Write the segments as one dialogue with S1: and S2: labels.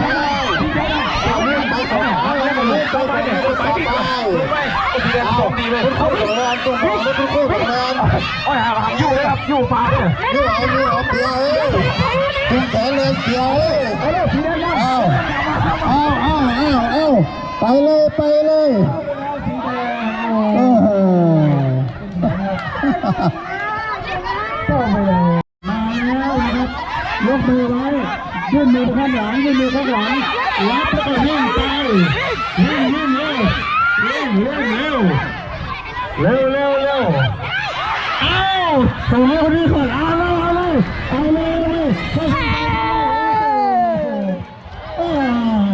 S1: เอาเรื่องไปต่อเอาเรื่องไปต่อไปต่อไป
S2: สีแดงส่งดีเลย
S1: คุณคู่ของงานคุณคู่คุณคู่ของงาน
S2: โอ้ยหาอยู่เลยครับอยู่ฟ้าเนี่ย
S1: นี่เอานี่เอาเปียเอ้ยถึงแขนเลยเปียเอ้ย
S2: เออสีแดงยัง
S1: เอาเอาเอาเอาเอาไปเลยไปเลยเออ
S3: มาแล้วนะครับยกมือไว้ ยื่นมือข้างหลังยื่นมือข้างหลังรับแล้วก็วิ่งไปวิ่งวิ่งเร็ววิ่งวิ่งเร็วเร็วเร็วเร็วเอาส่งให้คนนี้ก่อนเอาเลยเอาเลยเอาเลยเอาเลยเข้าไปเอาเลย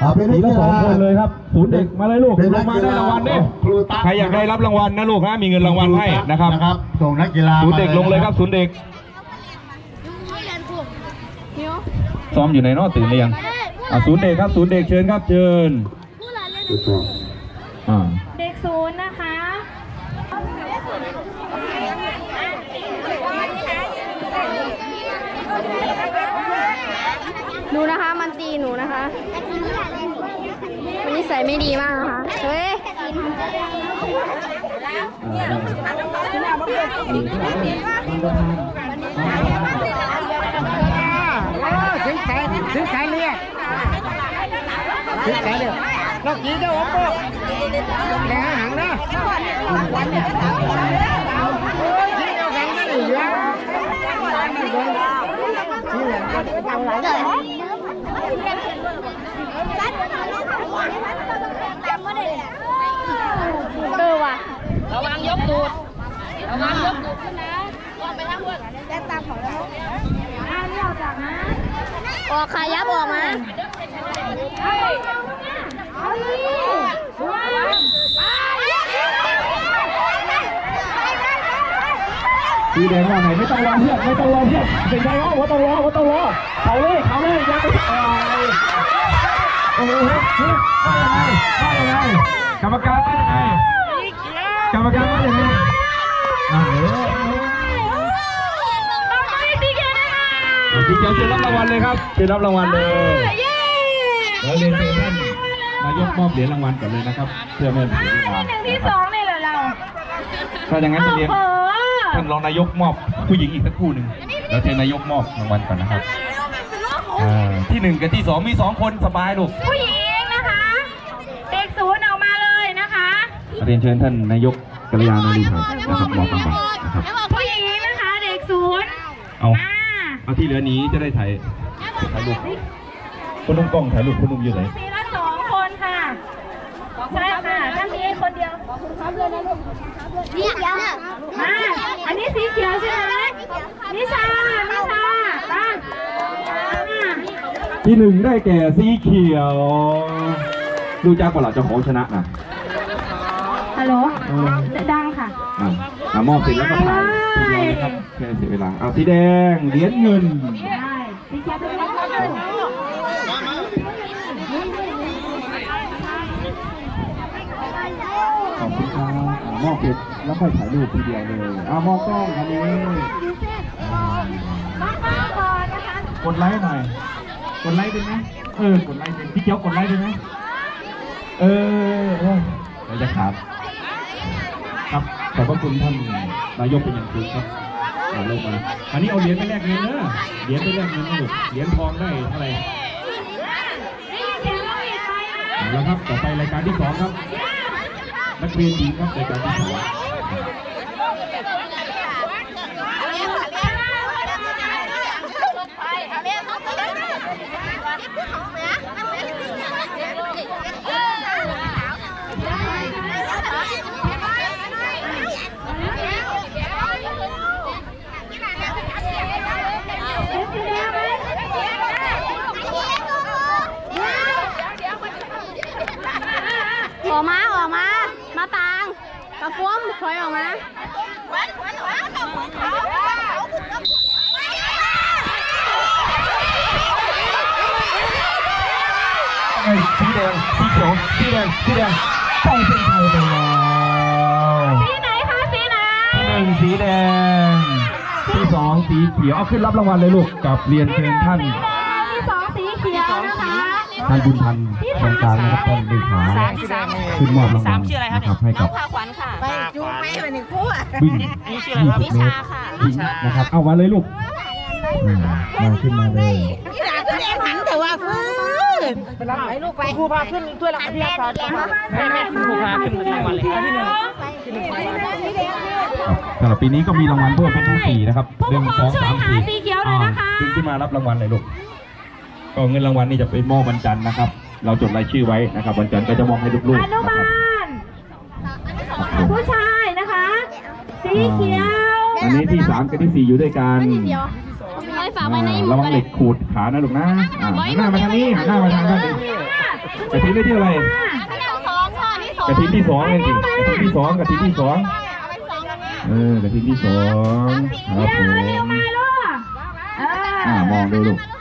S1: เอาเป็น
S2: สี
S1: นัก
S2: ละสองคนเลยครับศูนย์เด็กมาเลยลูกลงมาได้
S1: รา
S2: งวัลเนี่ย
S1: ครูตา
S2: ใครอยากได้รับรางวัลนะลูกนะมีเงินรางวัลให้นะครับ
S1: นะครับส่งนักกีฬา
S2: ศูนย์เด็กลงเลยครับศูนย์เด็ก ซ้อมอยู่ในนอกตื่นหรือยังอะศูนย์เด็กครับศูนย์เด็กเชิญครับเชิญอ่า
S4: เด็กศูนย์นะคะ
S5: หนูนะคะมันตีหนูนะคะมันนิสัยไม่ดีมากนะคะเฮ้ย
S6: ถึง สายถึงสายเลือดถึงสายเลือดนกจีเจ้าโอ้โหแหงหางนะชี้เจ้าหางนั่นอีกแล้ว
S5: เออว่ะ
S7: ระวังยกตูดระวังยกตูดขึ้นนะล องไปทางบน
S5: ออกขายับออกมา
S2: สีแดงว่าไงไม่ต้องรอเพื่อนไม่ต้องรอเพื่อนเป็นไงวะว่าต้องรอว่าต้องรอเขาเลยเขาเลยยังไม่เอ่ยโอ้โหว่ายังไงว่ายังไงกรรมการว่ายังไงกรรมการว่ายังไง เชิญรับรางวัลเลยครับเชิญรับรางวัลเลยแล้วเรียนเชิญท่านนายกมอบเหรียญรางวัลก่อนเลยนะครับเพื่อไม่ให้เสียเวลา
S4: หนึ่งที่สองนี่เหรอเรา
S2: ถ้าอย่างนั้นจะเรียน
S4: โอ้โห
S2: ท่านรองนายกมอบผู้หญิงอีกสักคู่หนึ่งเดี๋ยวเชิญนายกมอบรางวัลก่อนนะครับอ่าที่หนึ่งกับที่สองมีสองคนสบายลูก
S4: ผู้หญิงนะคะ เด็กศูนย์ออกมาเลยนะคะ
S2: เรียนเชิญท่านนายกกัลยาณาลีไทยนะครับมอบรางวัลนะครับ
S4: ผู้หญิงนะคะ เด็กศูนย์
S2: เอา
S4: อ่า
S2: เอาที่เหลือนี้จะได้ถ่ายถ่ายรูปคุณนุ่มกล้องถ่ายรูปคุณนุ่มอยู่ไหน
S4: มีละสองคนค่ะใช่ค่ะท่านนี้คนเดียว
S5: นี่เดี๋ยว
S4: มาอันนี้สีเขียวใช่ไหมนิชานิชาตา
S2: ที่หนึ่งได้แก่สีเขียว ดูจ้ากว่าเราเจ้าของชนะนะ
S4: ฮัลโหลดัง ค่ะ
S2: อ่าอ่ามอบเสร็จแล้วก็ถ่ายทีเดียวนะครับเพื่เสียเวลาเอาสีแดงเหรียญเงิน
S4: ได้สีเขียวเป็นไร
S2: ขอบคุณครับอ่ามอบเสร็จแล้วค่อยถ่ายรูปทีเดียวเลยเอามอบกล้องอันนี้
S4: ก
S2: ดไลค์หน่อย กดไลค์ได้ไหมเออกดไลค์เป็นพี่เกียวกดไลค์ได้ไหมเออเออเดี๋ยวจะขาด ครับขอบพระคุณท่านนายกเป็นอย่างสูงครับอ่าลงมาอันนี้เอาเหรียญไปแลกเงินเนอะเหรียญไปแลกเงินนะลูกเหรียญทองได้เท่าไหร่
S4: ได้ยินเอา
S2: ละครับต่อไปรายการที่สองครับนักเรียนดีครับรายการที่สอง
S5: ออกมาออกมา มาปางกระฟุ้มถอยออกมา
S2: เอ้สีแดงสีเขียวสีแดงสีแดงเข้าเส้นชัยไปแล้ว
S4: สีไหนคะสีไหน
S2: หนึ่งสีแดงที่สองสีเขียวเอาขึ้นรับรางวัลเลยลูกกับเรียนเชิญท่าน
S4: ท่า
S1: นบุญทันโครงการนะครับท่านเลขาขึ้นมอบรางวัลนะครับให้กับ
S5: พาขวัญค่ะ
S6: ไปจูงไปวันนี้ครู่อะ
S1: วิ่ง20เมตรวิ่งนะครับเอามาเลยลูกอืมมาขึ้นมาเลย
S6: นี่หลานก็แดงหันแต่ว่าฟื้นไปลูกไปครูพาขึ้นถ้วยรางวัลที่อาจารย์
S4: แม่แม่ครูพาขึ้นรางวัลเลยที่หนึ่ง
S2: ครับสำหรับปีนี้ก็มีรางวัลเพิ่มเป็นที่สี่นะครับ
S4: ผู้
S2: หนึ่ง
S4: ปกค
S2: ส
S4: รอ
S2: องง
S4: ช่วย
S2: สาม
S4: หา
S2: สี่
S4: สีเขียวเลยนะคะ
S2: ขึ้นขึ้นมารับรางวัลเลยลูก ก็เงินรางวัลนี่จะไปมอบวันจันทร์นะครับ เราจดรายชื่อไว้นะครับ วันจันทร์ก็จะมอบให้ลูก
S4: อ
S2: ๆ
S4: นุ
S2: นะค
S4: บา
S2: รับ
S4: ลผู้ชายนะคะ สีเขียว
S2: อันนี้ที่สามกับที่สี่อยู่ด้วยกัน
S5: ไอ้ฝากไว้ใน
S2: อ่า
S5: หม
S2: ระ
S5: ว
S2: วั
S5: ก
S2: ง
S5: เล
S2: เหล็
S5: ย
S2: กขูดขานะลูกนะอ่าหันหน้ามาทางนี้หันหน้ามาทางด้านนี้กระถิ่นได้ที่อะไร
S5: สองค่ะที่สอง
S2: กระถิ่นที่สองเลยสิกระถิ่นที่สองกระถิ่นที่สองเออกระถิ่นที่สองครับผ
S4: เดี๋ยว
S2: ม
S4: เดี๋ยวมาลูกเออ
S2: อ่ามองดูลูก
S5: หันหน้ามาม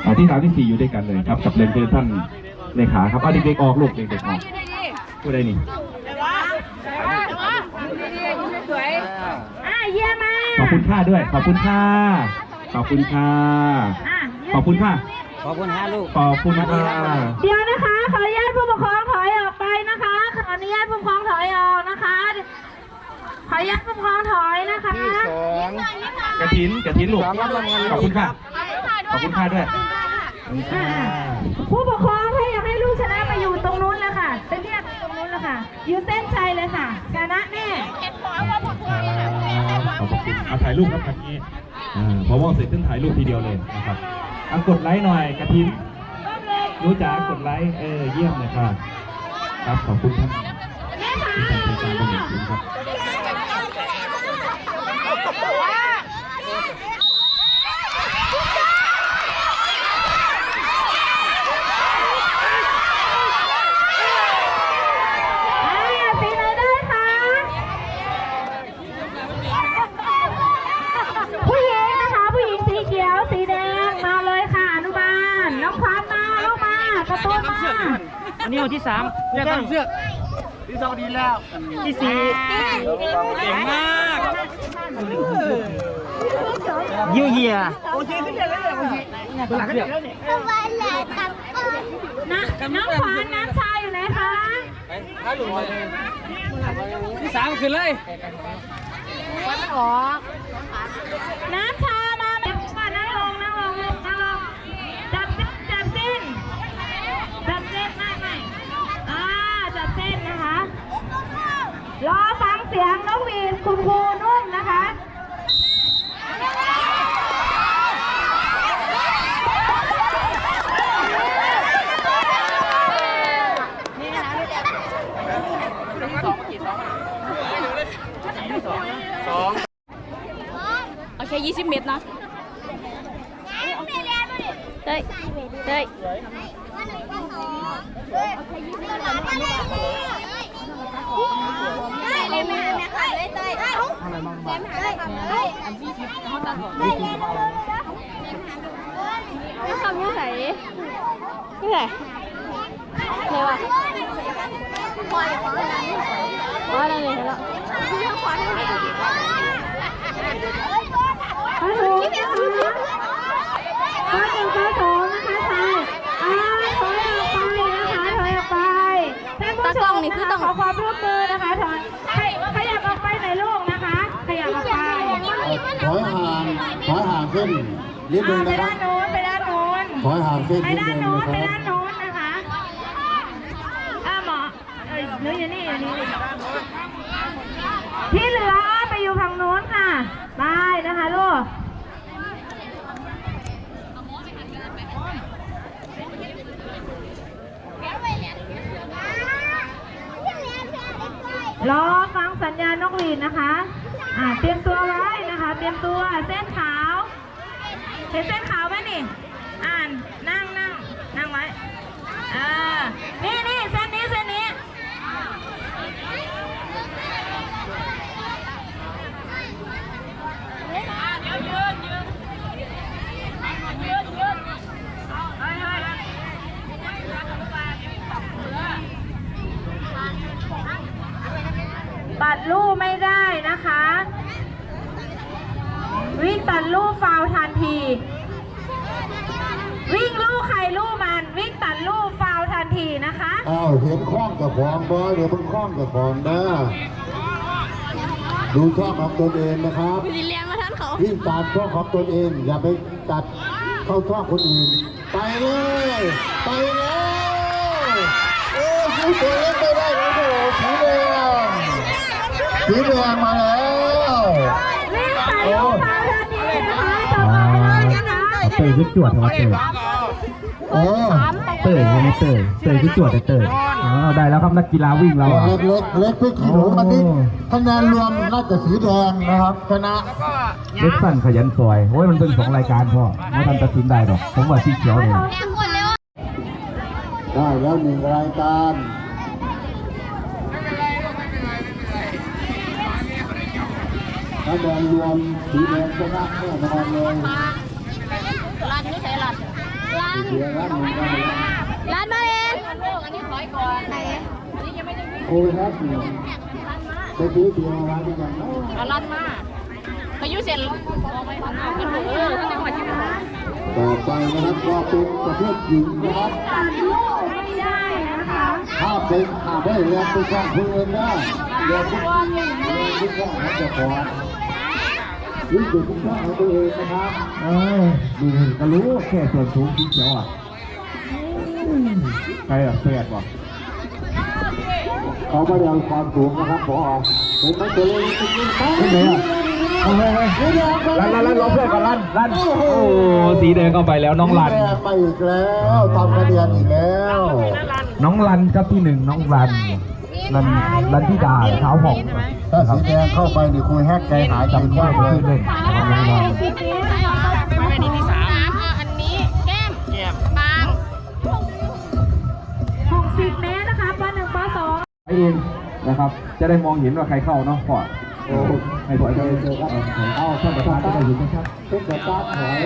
S5: องตรง
S2: อ่าที่สามที่สี่อยู่ด้วยกันเลยครับ กับเรียนคือท่านเลขาครับเอาเด็กๆออกลูกเด็กๆออกผู้ใดนี่
S4: อะเยี่ยมมาก
S2: ขอบคุณค่าด้วย ขอบคุณค่าขอบคุณค่า
S4: อะ
S2: ขอบคุณค่า
S6: ขอบคุณฮะลูก
S2: ขอบคุณค่า
S4: เดี๋ยวนะคะ ขออนุญาตผู้ปกครองถอยออกไปนะคะ ขออนุญาตผู้ปกครองถอยออกนะคะ ขออนุญาตผู้ปกครองถอยนะคะ
S2: กระถินกระถินลูกขอบคุณค่ะ ขอบคุณค่าด้วยขอบคุณค่า
S4: ผู้ปกครองถ้าอยากให้ลูกชนะไปอยู่ตรงนู้นเลยค่ะไปเรียกตรงนู้นเลยค่ะอยู่เส้นชัยเลยค่ะชนะแน่
S2: ขอบคุณเอาถ่ายรูปครับคันนี้อ่าพอว่างเสร็จขึ้นถ่ายรูปทีเดียวเลยนะครับเอากดไลค์หน่อยกระถินรู้จ๋ากดไลค์เออเยี่ยมเลยค่ะครับขอบคุณท่านที่ทำรายการเป็นอย่างสูงครับ
S4: อ่าสีไหนได้คะผู้หญิงนะคะ ผู้หญิงสีเขียว สีแดง มาเลยค่ะ อนุบาล น้องพันมาลูกมาการะตุ้นมา
S6: อั นนี้วันที่สามเนี่ยตั้งเสือกที่สองดีแล้วที่สี่เก่งมากยูเยียโอเคขึ้นเดือนแล้วเนี่ยโอเคตัวหลักขึ้นเดือนแล้วเนี่ย
S4: นะน้องขวานน้ำชาอยู่ไหนคะ
S6: ที่สามขึ้นเลย
S4: น้ำชามาแบบมานั่งลงนั่งลงลูกนั่งลงจับเส้นจับเส้นจับเส้นไม่ไม่อ่าจับเส้นนะคะ รอฟังเสียงน้องวีนคุณครูนุ่นนะคะ
S5: เอาแค่ยี่สิบเมตรนะเต้ยเต้ย ทำยังไงยังไงเลยวะอ๋อนั่นเลยแล้ว
S4: ข้อถูกนะคะข้อหนึ่งข้อสองนะคะใช่อ่าถอยออกไปนะคะถอยออกไป ท่านผู้ชมนะคะขอความร่วมมือนะคะถอยขยขยับออกไปหน่อยลูกนะคะ ขยับออกไป
S1: ถอยห่างถอยห่างขึ้นนิดนึ
S4: อ่างไป
S1: นะครั
S4: ด้า
S1: บ
S4: นโน้นไปด้านโน้น
S1: ถอยห่างขึ้น
S4: ไป
S1: นิด
S4: ด้าน
S1: นึง
S4: โน้น
S1: นะค
S4: ไป
S1: รับ
S4: ด้านโน้นนะคะอ่าหมอเอ้ยหนูอยู่นี่อยู่นี่ที่เหลือไปอยู่ฝั่งโน้นค่ะไปนะคะลูก รอฟังสัญญาณนกหวีดนะคะอ่าเตรียมตัวไว้นะคะ เตรียมตัวเส้นขาวเห็นเส้นขาวไหมนี่ อ่านนั่งนั่งนั่งไว้อ่านี่นี่เส้น ลู่ฟาวทันที วิ่งลู่ใครลู่มัน วิ่งตัดลู่ฟาวทันทีนะคะอ้าว
S1: เห็นคล้องกับของบอยเดี๋ยวมันคล้องกับของนะดูช่องของตนเองนะครับ
S5: วิลเลียนมาท่านเขา
S1: วิ่งตามช่องของตนเอง อย่าไปตัดเข้าช่องคนอื่น ไปเลย ไปเลยโอ้ยตัวเล็กไปได้แล้วโอ้โหสีแดงสีแดงมาแล้ว
S4: วิ่งใส่ลูกมาทันทีนะคะต่อมาเลยนะคะ
S2: เตยคือจวดครับเตย
S1: โอ้
S2: เตยไม่เตยเตยคือจวดเตยอ๋อได้แล้วครับนักกีฬาวิ่งเรา
S1: เล็กเล็กเล็กพี่ขี้หนูมันนี่คะแนนรวมน่าจะสีแดงนะครับชนะ
S2: เล็กสั้นขยันซอยโอ้ยมันเป็นสองรายการพ่อไม่ทันตัดสินได้หรอกผมว่าสีเขียวเนี่ย
S5: แม่งหมดเร็ว
S1: ได้แล้วหนึ่งรายการ คะแนรวมสีแดงชนะแน่นอนเลย
S8: ร้านนี้ใช้ร้าน
S5: ร้าน
S1: เสียละหนึ่งได้แล้ว
S5: ร้านมาเอง
S8: อันนี้ถอยก่อนไหนอันนี้ยังไม่ได้วิ่ง
S1: โอ้ยครับไปซื้อเบียร์มาด้วยกันเนา
S8: เอาร้านมาพายุเสร็จเอาไปทำงานกันเออท่านจังหวัดที่ไหน
S1: ต่อไปนะครับก็เป็นประเภทหญิงนะครับ
S4: ตัดลูกไม่ได้นะคะ
S1: ถ้าเป็นถ้าไม่เรียนไปช่องคนอื่อนได้เรียนทุกช่องเรียนทุกช่องของเจ้าขอ งรู้จุดทุกช่องของตัวเองนะครับ
S2: เออดูเห็นก็รู้แค่ส่วนสูงสีเขียวอะใครอะเสียดวะ
S1: เขาไม่ได้เอาความสูงนะครับพอเห็นไหมตัวเลขจริงๆ
S2: เป็นไงอะเอาเลยลันลันลันรอเพื่อนก่อนลันลันโอ้สีแดงเข้าไปแล้วน้องลัน
S1: ไปอีกแล้วทำคะแนนอีกแล้ว
S2: น้องรันครับที่หนึ่งน้องรัน รันรันที่ดาเท้าผ่อง
S1: ถ้าสีแดงเข้าไปนี่คุยแฮกใจหายจำ
S2: จำ
S1: ว่า
S2: ว่า
S1: เล
S2: เพื่อยนเล่นนะครับน้องรัน
S4: สิบนี้
S8: ไม่ได้ที่สามอันนี้แก้มแก้มบาง
S4: หกสิบเมตรนะคะปหนึ่งปสอง
S2: เองนะครับ จะได้มองเห็นว่าใครเข้าเนาะพอให้พอจะเจอครับเอาท่านประธานจะได้เห็นชัด
S1: เป็นแต่ตาถอย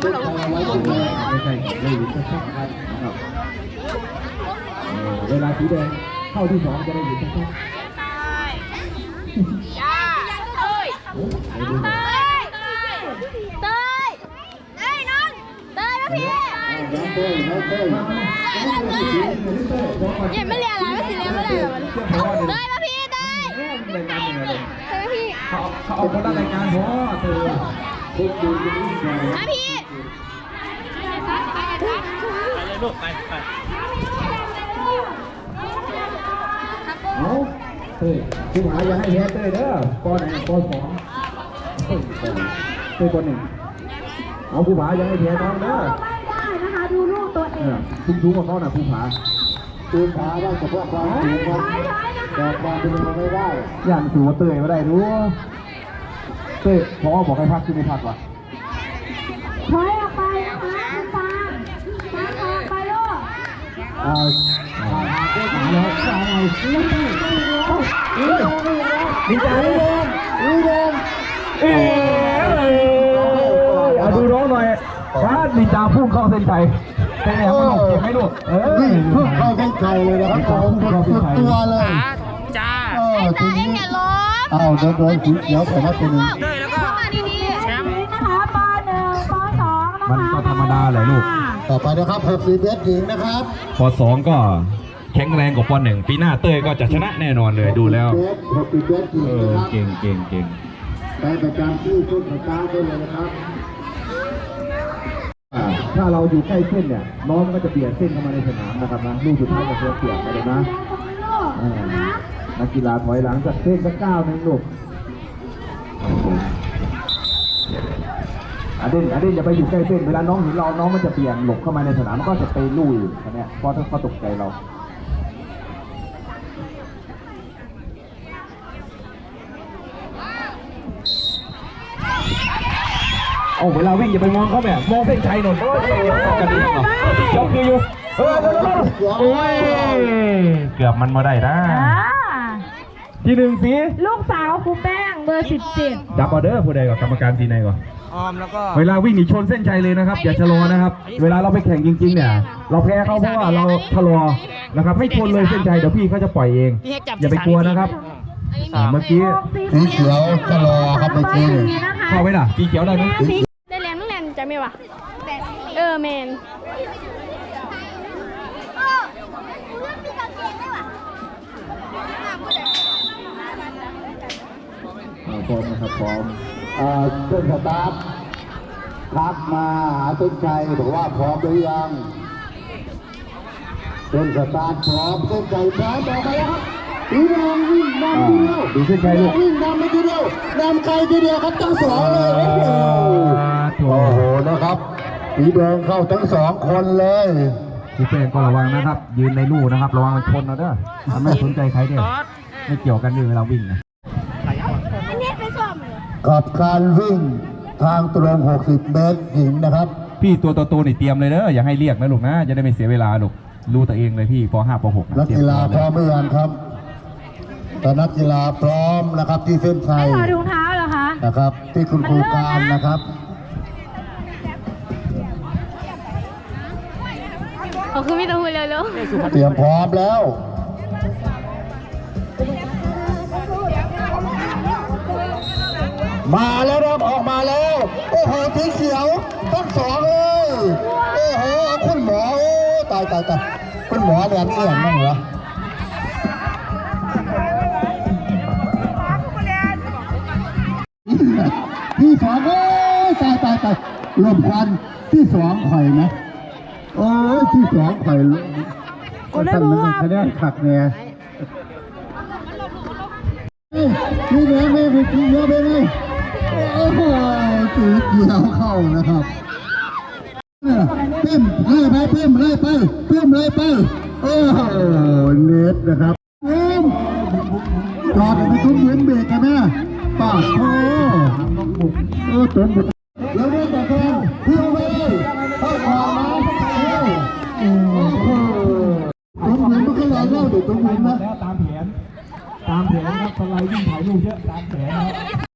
S1: เป็นใครไว้อยู่เลย
S2: ๆไม่ใช่ได้เห็นชัดๆครับนะครับเออเวลาสีแดง เข้าที่สองจะได้เห็นชัด
S8: ย่าเอ้ย
S2: ๆไปดู
S5: เตยเตยเอ้ยน้องเตยมาพี่
S1: น้องเต้ยน้องเต้ย
S5: ย่าไม่เรียนอะไรไม่สิเรียนไม่ได้หรอมันเตยมาพี่เตย
S2: รายการยังไงเลย
S5: เตยมาพี่
S2: เขาเขาเอาคนละรายการพอเธอ
S1: ทุกดูจะมีแก่
S5: มาพี่
S2: เอา เฮ้ยคุณหาอย่าให้แพ้เต้ยเด้อปอไหนปอนสองเฮ้ยเต้ยปอหนึ่งเอาผู้ผาอย่าให้แพ้น้องเด้อ
S4: ไม่ได้นะคะดูลูกตัวเอ
S2: เองอทุ่มทุ่มกับเขาหน่ะผู้ผา
S1: ตูนขาได้เฉพาะความสูงครับแต่ความเป็นมันไม่ได้
S2: อย่างสูว่าเต้ยไม่ได้รู้เต้ยพอบอกให้พักคือไม่พักวะ
S4: ถอยออกไปนะคะคุณฟางฟาออกไปลูก
S2: เอาเอาหาวจดีใจ
S1: ดีเดิน
S2: เออดูน้องหน่อยฟ้าดดีจาพุ่งเข้าเส้นชัยเป็นไงมันหลบเจ็บไหมลูกเออ
S1: นี่เพิ่งเข้าเส้นชัยเลยนะครับผมสุดตัวเลย
S8: จ้า
S1: เออ
S5: เต
S1: ที
S5: ยเอ็
S1: นี้
S5: งอย่าล้ม
S1: อ้าวโดนโดนสีเขียวแต่ละตัวนึง
S5: เข้ามาดี
S4: นี่นะคะปหนึ่งปสองนะคะ
S2: มันก็ธรรมดาแหละลูก
S1: ต่อไปนะครับ60เมตรหญิงนะครับ
S9: ปสองก็แข็งแรงกว่าปหนึ่งปีหน้าเต้ยก็จะชนะแน่นอนเลยดูแล้ว
S1: เมตร60เมตรหญิง
S9: เออ
S1: นะครับ
S9: เก่งเก่งเก่ง
S1: ไปประจำที่ต้นสตาร์ทได้เลยนะครับ
S2: อ่าถ้าเราอยู่ใกล้เส้นเนี่ยน้องก็จะเบียดเส้นเข้ามาในสนามนะครับนะลูกสุดท้ายจะเสียเปรียบไปเลยนะอ่านักกีฬาถอยหลังจากเส้นสักก้าวหนึ่งลูก อาเด่นอาเด่นอย่าไปอยู่ใกล้เส้นเวลาน้องเห็นเราน้องมันจะเปลี่ยนหลบเข้ามาในสนามมันก็จะไปลุยอันเนี้ยเพราะถ้าเขาตกใจเราเอาเวลาวิ่งอย่าไปมองเขาแบบมองเส้นชัยหน่อยกันดีกว่ายกคืออยู่เออโอ้ยเกือบมันมาได้นะ
S4: อ่า
S2: ที่หนึ่งสี
S4: ลูกสาวครูแป้ง เบอร์สิบเจ็ด
S2: จับออเดอร์ผู้ใดก่อนกรรมการทีไหนก่อน
S10: ออมแล้วก็
S2: เวลาวิ่งหนีชนเส้นชัยเลยนะครับอย่าชะลอนะครับ เวลาเราไปแข่งจริง ๆ เนี่ย เราแพ้เขาเพราะว่าเราชะลอนะครับให้ชนเลยเส้นชัยเดี๋ยวพี่เขาจะปล่อยเอง
S10: พี่ให้จับ
S2: อย่าไปกลัวนะครับอ่าเมื่อกี้
S1: สีเขียวชะลอครับเมื่อกี้นี่
S2: เข้าไว้ล่ะสีเขียวได้ไหม
S5: ๆได้เรียนต้องเรียนจะไหมวะเออเมนเลือกตีกางเกงได้ว่ะ
S1: อ่า พร้อมนะครับพร้อมอ่าเส้นสตาร์ททักมาหาเส้นชัยบอกว่าพร้อมหรือยังเส้นสตาร์ทพร้อมเส้นชัยพร้อมบอกมาแล้วครับสีแดงวิ่งนำทีเดียว
S2: ดูเส้นชัยลูก
S1: วิ่งนำไปทีเดียวนำใครทีเดียวครับทั้งสองเลยโอ้โหโอ้โหนะครับสีแดงเข้าทั้งสองคนเลย
S2: พี่เป้ก็ระวังนะครับ ยืนในลู่นะครับ ระวังมันชนเอาเด้อถ้าไม่สนใจใครเนี่ยไม่เกี่ยวกันด้วยเวลาวิ่งนะ
S5: อันนี้ไปซ่อมเลย
S1: กับการวิ่งทางตรง 60 เมตรหญิงนะครับ
S2: พี่ตัวโตๆนี่เตรียมเลยเด้ออย่าให้เรียกนะลูกนะจะได้ไม่เสียเวลาลูกรู้ตัวเองเลยพี่ป .5 ป .6
S1: นักกีฬาพร้อมหรือยังครับแต่นักกีฬาพร้อมนะครับที่เส้นชั
S4: ไม่
S1: ย
S4: ถอดถุงเท้าเหรอคะ
S1: นะครับ ที่คุณครูการนะครับ
S7: เขาคือมีแตัวหุ่นเร็ว
S1: เตรียมพร้อมแล้ว มาแล้วครับออกมาแล้ว โอ้โหสีเขียวทั้งสองเลยโอ้โหคุณหมอโอ้ตายตายตายคุณหมอเรียนเอียงนั่งเหรอที่สองโอ้ยตายตายตายลมควันที่สองไข่อยนะโอ้ยที่สองไข่อยก็ตั้งมันคะแนนขักเนี่ยเอ้ยนี่แม่ไม่ไปกินเยอะไปไหม โอ้โหสีเขียวเข้านะครับปิ้มไล่ไปปิ้มไล่ไปปิ้มไล่ไปโอ้โหเน็ตนะครับปิ้มจอดไปทุ่มเว้นเบรกกันแม่ปาดโอ้เออต้นแล้วได้แต่แทงเที่ยวไปเข้าขวามาเที่ยวโอ้โหต้นเหมือนมันก็แล้วเล่าเด็กต้นเหมือนนะ
S3: ตามแผนตามแผนครับสไลด์วิ่งถ่ายรูปเยอะตามแผนครับ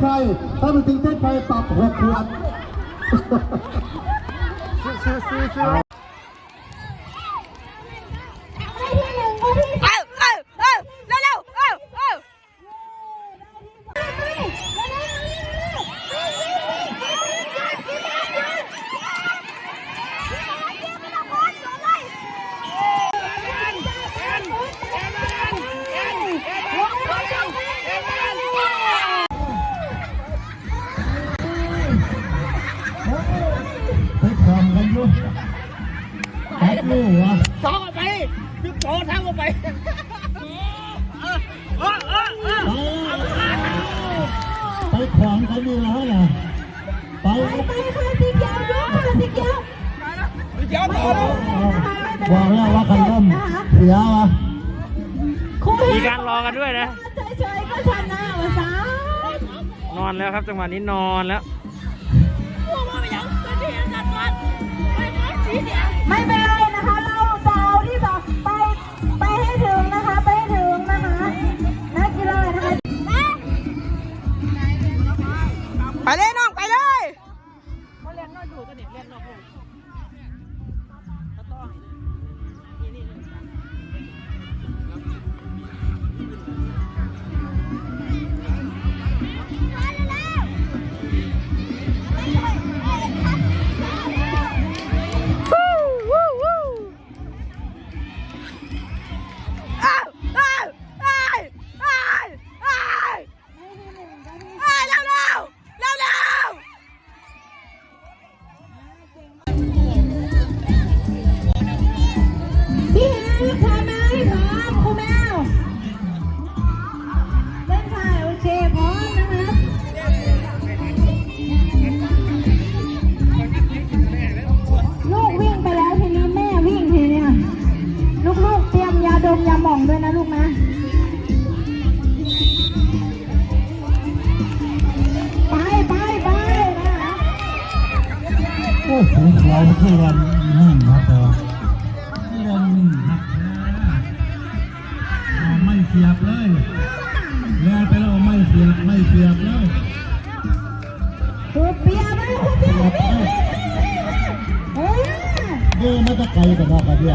S1: ให้ถึงเส้นชัยถ้าม่ถึงเส้นชัยปรับหกขวด
S5: เแล้
S3: วค
S4: รั
S6: บ จังหวะนี้นอนแล้ว
S4: ไม่เป็นไร โอ้
S3: สีเขียวคือวันนิ่งครับแต่ว่าที่เรานิ่งครับเอาไม่เสียบเลยแล้วไปแล้วไม่เสียบไม่เสียบเลย
S4: ครูเปียไหมครูเปียไหมเฮ้ย
S3: เดินมาตะไคร้กับนอกกระเดี
S4: ย